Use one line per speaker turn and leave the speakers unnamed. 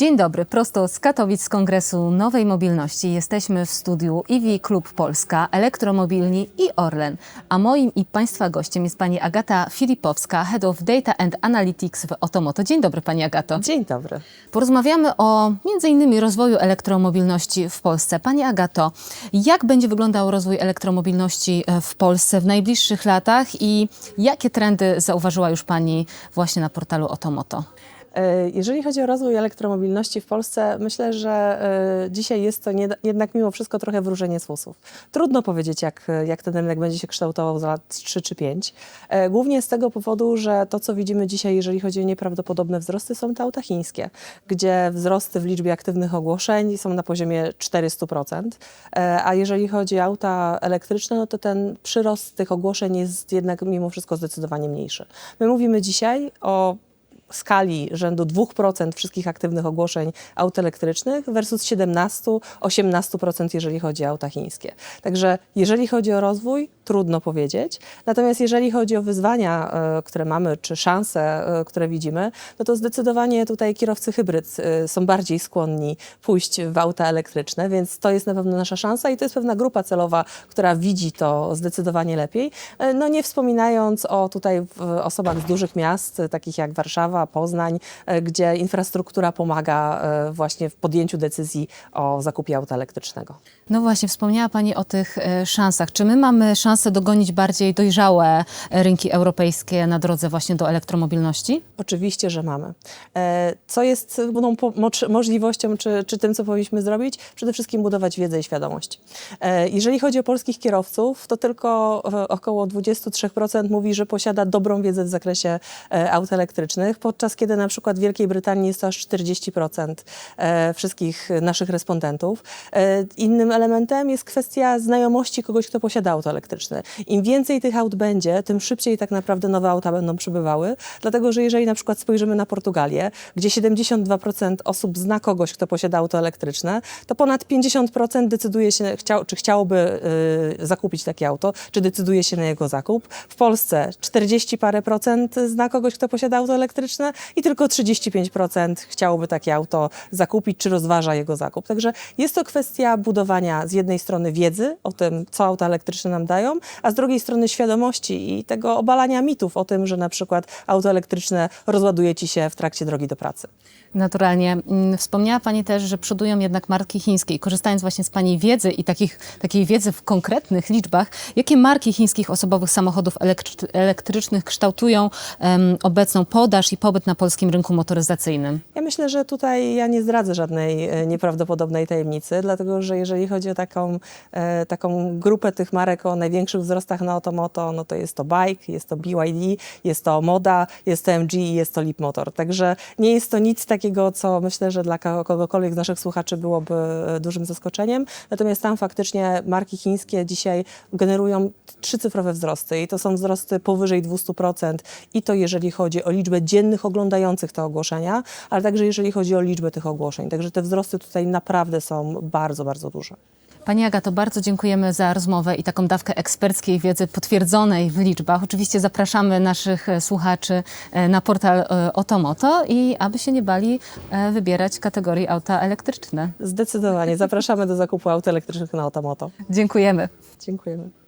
Dzień dobry, prosto z Katowic z Kongresu Nowej Mobilności. Jesteśmy w studiu EV Klub Polska, Elektromobilni i Orlen. A moim i Państwa gościem jest pani Agata Filipowska, Head of Data and Analytics w Otomoto. Dzień dobry pani Agato.
Dzień dobry.
Porozmawiamy o innymi rozwoju elektromobilności w Polsce. Pani Agato, jak będzie wyglądał rozwój elektromobilności e, w Polsce w najbliższych latach i jakie trendy zauważyła już pani właśnie na portalu Otomoto?
E, Jeżeli chodzi o rozwój elektromobilności w Polsce, myślę, że e, dzisiaj jest to jednak mimo wszystko trochę wróżenie z fusów. Trudno powiedzieć, jak, jak ten rynek będzie się kształtował za lat 3 czy 5. E, Głównie z tego powodu, że to, co widzimy dzisiaj, jeżeli chodzi o nieprawdopodobne wzrosty, są te auta chińskie, gdzie wzrosty w liczbie aktywnych ogłoszeń są na poziomie 400%. E, A jeżeli chodzi o auta elektryczne, no to ten przyrost tych ogłoszeń jest jednak mimo wszystko zdecydowanie mniejszy. My mówimy dzisiaj o skali rzędu 2% wszystkich aktywnych ogłoszeń aut elektrycznych versus 17-18% jeżeli chodzi o auta chińskie. Także jeżeli chodzi o rozwój, trudno powiedzieć. Natomiast jeżeli chodzi o wyzwania, e, które mamy, czy szanse, e, które widzimy, no to zdecydowanie tutaj kierowcy hybryd e, są bardziej skłonni pójść w auta elektryczne, więc to jest na pewno nasza szansa i to jest pewna grupa celowa, która widzi to zdecydowanie lepiej. No nie wspominając o tutaj osobach z dużych miast, takich jak Warszawa, Poznań, e, gdzie infrastruktura pomaga e, właśnie w podjęciu decyzji o zakupie auta elektrycznego.
No właśnie, wspomniała Pani o tych e, szansach. Czy my mamy szansę dogonić bardziej dojrzałe rynki europejskie na drodze właśnie do elektromobilności?
Oczywiście, że mamy. Co jest no, możliwością, czy, czy tym, co powinniśmy zrobić? Przede wszystkim budować wiedzę i świadomość. Jeżeli chodzi o polskich kierowców, to tylko około 23% mówi, że posiada dobrą wiedzę w zakresie aut elektrycznych, podczas kiedy na przykład w Wielkiej Brytanii jest to aż 40% e, wszystkich naszych respondentów. E, Innym elementem jest kwestia znajomości kogoś, kto posiada auto elektryczne. Im więcej tych aut będzie, tym szybciej tak naprawdę nowe auta będą przybywały, dlatego że jeżeli na przykład spojrzymy na Portugalię, gdzie 72% osób zna kogoś, kto posiada auto elektryczne, to ponad 50% decyduje się, czy chciałoby y, zakupić takie auto, czy decyduje się na jego zakup. W Polsce 40 parę procent zna kogoś, kto posiada auto elektryczne i tylko 35% chciałoby takie auto zakupić, czy rozważa jego zakup. Także jest to kwestia budowania z jednej strony wiedzy o tym, co auta elektryczne nam dają, a z drugiej strony świadomości i tego obalania mitów o tym, że na przykład auto elektryczne rozładuje ci się w trakcie drogi do pracy.
Naturalnie. Mm, Wspomniała Pani też, że przodują jednak marki chińskie. I korzystając właśnie z Pani wiedzy i takich, takiej wiedzy w konkretnych liczbach, jakie marki chińskich osobowych samochodów elektry- elektrycznych kształtują em, obecną podaż i pobyt na polskim rynku motoryzacyjnym?
Ja myślę, że tutaj ja nie zdradzę żadnej e, nieprawdopodobnej tajemnicy, dlatego że jeżeli chodzi o taką, e, taką grupę tych marek o największych wzrostach na Otomoto, no to jest to Bike, jest to BYD, jest to Moda, jest to MG i jest to Leap Motor. Także nie jest to nic takiego, co myślę, że dla ko- kogokolwiek z naszych słuchaczy byłoby e, dużym zaskoczeniem. Natomiast tam faktycznie marki chińskie dzisiaj generują trzycyfrowe wzrosty i to są wzrosty powyżej 200% i to jeżeli chodzi o liczbę dziennych oglądających te ogłoszenia, ale także jeżeli chodzi o liczbę tych ogłoszeń. Także te wzrosty tutaj naprawdę są bardzo, bardzo duże.
Pani Agato, bardzo dziękujemy za rozmowę i taką dawkę eksperckiej wiedzy potwierdzonej w liczbach. Oczywiście zapraszamy naszych słuchaczy e, na portal e, Otomoto i aby się nie bali e, wybierać kategorii auta elektryczne.
Zdecydowanie zapraszamy do zakupu aut elektrycznych na Otomoto.
Dziękujemy.
Dziękujemy.